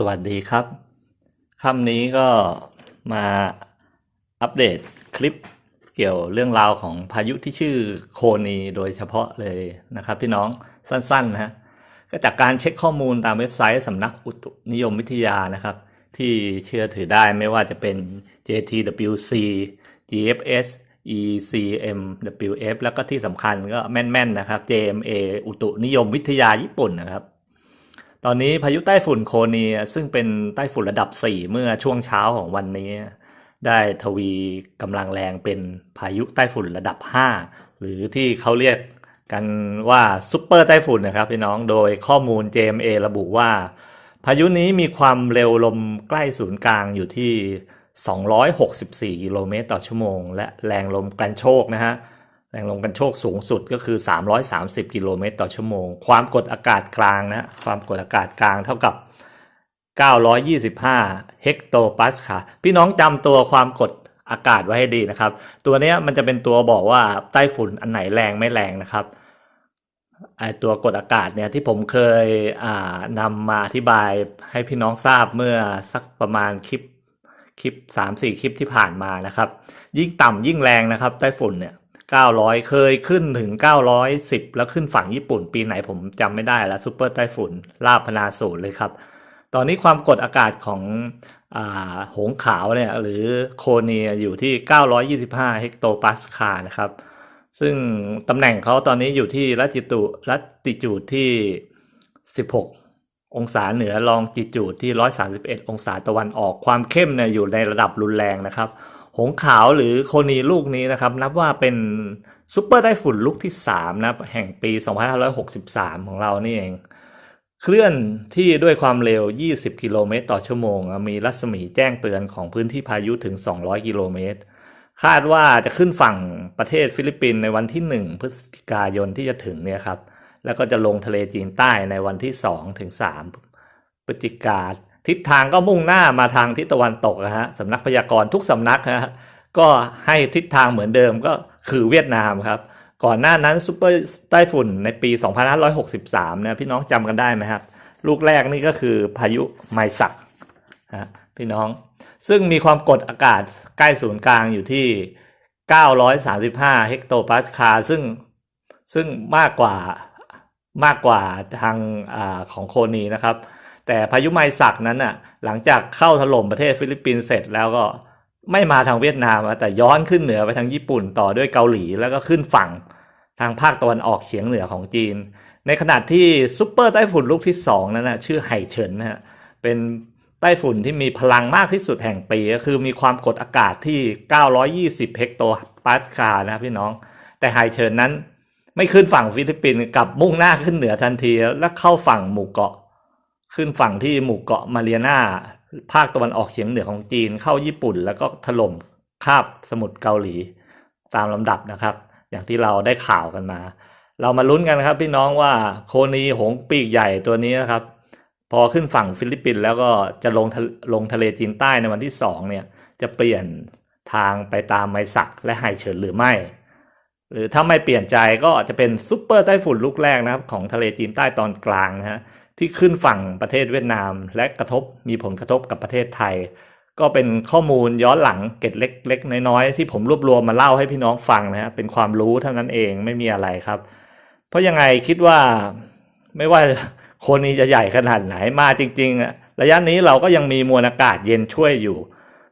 สวัสดีครับ ค่ำนี้ก็มาอัปเดตคลิปเกี่ยวเรื่องราวของพายุที่ชื่อโคนีโดยเฉพาะเลยนะครับพี่น้องสั้นๆนะฮะก็จากการเช็คข้อมูลตามเว็บไซต์สำนักอุตุนิยมวิทยานะครับ ที่เชื่อถือได้ไม่ว่าจะเป็น JTWC GFS ECMWF แล้วก็ที่สำคัญก็แม่นๆนะครับ JMA อุตุนิยมวิทยาญี่ปุ่นนะครับ ตอนนี้พายุใต้ฝุ่นโคนีซึ่งเป็นใต้ฝุ่นระดับ 4 เมื่อช่วงเช้าของวันนี้ ได้ทวีกำลังแรงเป็นพายุใต้ฝุ่นระดับ 5 หรือที่เขาเรียกกันว่าซุปเปอร์ไต้ฝุ่นนะครับพี่น้องโดยข้อมูล JMA ระบุว่า พายุนี้มีความเร็วลมใกล้ศูนย์กลางอยู่ที่ 264 กิโลเมตรต่อชั่วโมง และแรงลมกันโชกนะฮะ แรงลมกันโชกสูงสุดก็คือ 330 กิโลเมตรต่อชั่วโมง ความกดอากาศกลางนะ ความกดอากาศกลางเท่ากับ 925 เฮกโตปาสคาพี่น้องจำตัวความกดอากาศไว้ให้ดีนะครับ ตัวเนี้ยมันจะเป็นตัวบอกว่าใต้ฝุ่นอันไหนแรงไม่แรงนะครับไอตัวกดอากาศเนี่ยที่ผมเคยอ่านำมาอธิบายให้พี่น้องทราบเมื่อสักประมาณคลิปคลิปสามสี่คลิปที่ผ่านมานะครับ ยิ่งต่ำยิ่งแรงนะครับไต้ฝุ่นเนี่ย เก้าร้อยเคยขึ้นถึงเก้าร้อยสิบแล้วขึ้นฝั่งญี่ปุ่นปีไหนผมจำไม่ได้แล้วซูเปอร์ไต้ฝุ่นลาบพนาศูนย์เลยครับ ตอนนี้ความกดอากาศของอหงขาวเนี่ยหรือโคเนียอยู่ที่ 925 เฮกโตปาสคาลนะครับ ซึ่งตำแหน่งเขาตอนนี้อยู่ที่ลัติจูลัติจูดที่ 16 องศาเหนือลองจิจูดที่ 131 องศาตะวันออกความเข้มเนี่ยอยู่ในระดับรุนแรงนะครับ หงขาวหรือโคนีลูกนี้นะครับ นับว่าเป็นซุปเปอร์ไต้ฝุ่นลูกที่ 3 นะแห่งปี 2563 ของเรานี่เอง เคลื่อนที่ด้วยความเร็ว 20 กิโลเมตรต่อชั่วโมง มีรัศมีแจ้งเตือนของพื้นที่พายุถึง 200 กิโลเมตร คาดว่าจะขึ้นฝั่งประเทศฟิลิปปินส์ในวันที่ 1 พฤศจิกายนที่จะถึงเนี่ยครับ แล้วก็จะลงทะเลจีนใต้ในวันที่ 2 ถึง 3 พฤศจิกาทิศทางก็มุ่งหน้ามาทางทิศตะวันตกนะฮะสำนักพยากรณ์ทุกสำนักนะฮะก็ให้ทิศทางเหมือนเดิมก็คือเวียดนามครับ ก่อนหน้านั้นซูเปอร์ไต้ฝุ่นในปี 2563เนี่ยพี่น้องจำกันได้ไหมครับ ลูกแรกนี่ก็คือพายุไมซักนะพี่น้องซึ่งมีความกดอากาศใกล้ศูนย์กลางอยู่ที่ 935 เฮกโตปาสคาลซึ่งซึ่งมากกว่ามากกว่าทางอของโคนีนะครับ แต่พายุไมซักนั้นน่ะหลังจากเข้าถล่มประเทศฟิลิปปินส์เสร็จแล้วก็ไม่มาทางเวียดนามแต่ย้อนขึ้นเหนือไปทางญี่ปุ่นต่อด้วยเกาหลีแล้วก็ขึ้นฝั่งทางภาคตะวันออกเฉียงเหนือของจีน ในขณะที่ซุปเปอร์ไต้ฝุ่นลูกที่ 2 นั้นนะชื่อไห่เฉินนะฮะเป็นไต้ฝุ่นที่มีพลังมากที่สุดแห่งปี ก็คือมีความกดอากาศที่ 920 เฮกโตปาสคาลนะพี่น้อง แต่ไห่เฉินนั้นไม่ขึ้นฝั่งฟิลิปปินส์กลับมุ่งหน้าขึ้นเหนือทันที แล้วเข้าฝั่งหมู่เกาะ ขึ้นฝั่งที่หมู่เกาะมาเรียนาภาคตะวันออกเฉียงเหนือของจีนเข้าญี่ปุ่น แล้วก็ถล่มคาบสมุทรเกาหลีตามลำดับนะครับ อย่างที่เราได้ข่าวกันมา เรามาลุ้นกันครับพี่น้องว่าโคนีหงปีกใหญ่ตัวนี้นะครับ พอขึ้นฝั่งฟิลิปปินส์แล้วก็จะลงทะลงทะเลจีนใต้ในวันที่สองเนี่ยจะเปลี่ยนทางไปตามไมซักและไฮเฉินหรือไม่ หรือถ้าไม่เปลี่ยนใจก็จะเป็นซุปเปอร์ไต้ฝุ่นลูกแรกนะครับของทะเลจีนใต้ตอนกลางนะฮะ ที่ขึ้นฝั่งประเทศเวียดนาม และกระทบมีผลกระทบกับประเทศไทย ก็เป็นข้อมูลย้อนหลังเก็ดเล็กๆน้อยๆที่ผมรวบรวมมาเล่าให้พี่น้องฟังนะฮะเป็นความรู้เท่านั้นเองไม่มีอะไรครับ เพราะยังไงคิดว่าไม่ว่าคนนี้จะใหญ่ขนาดไหนมาจริงๆ ระยะนี้เราก็ยังมีมวลอากาศเย็นช่วยอยู่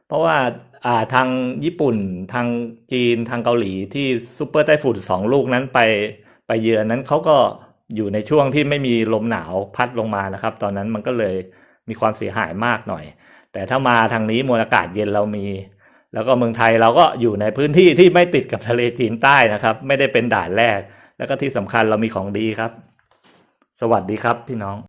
เพราะว่าอ่าทางญี่ปุ่นทางจีนทางเกาหลีที่ซูเปอร์ไต้ฝุ่นสองลูกนั้นไปไปเยือนนั้นเขาก็ อยู่ในช่วงที่ไม่มีลมหนาวพัดลงมานะครับ ตอนนั้นมันก็เลยมีความเสียหายมากหน่อย แต่ถ้ามาทางนี้มวลอากาศเย็นเรามี แล้วก็เมืองไทยเราก็อยู่ในพื้นที่ที่ไม่ติดกับทะเลจีนใต้นะครับ ไม่ได้เป็นด่านแรก แล้วก็ที่สำคัญเรามีของดีครับ สวัสดีครับพี่น้อง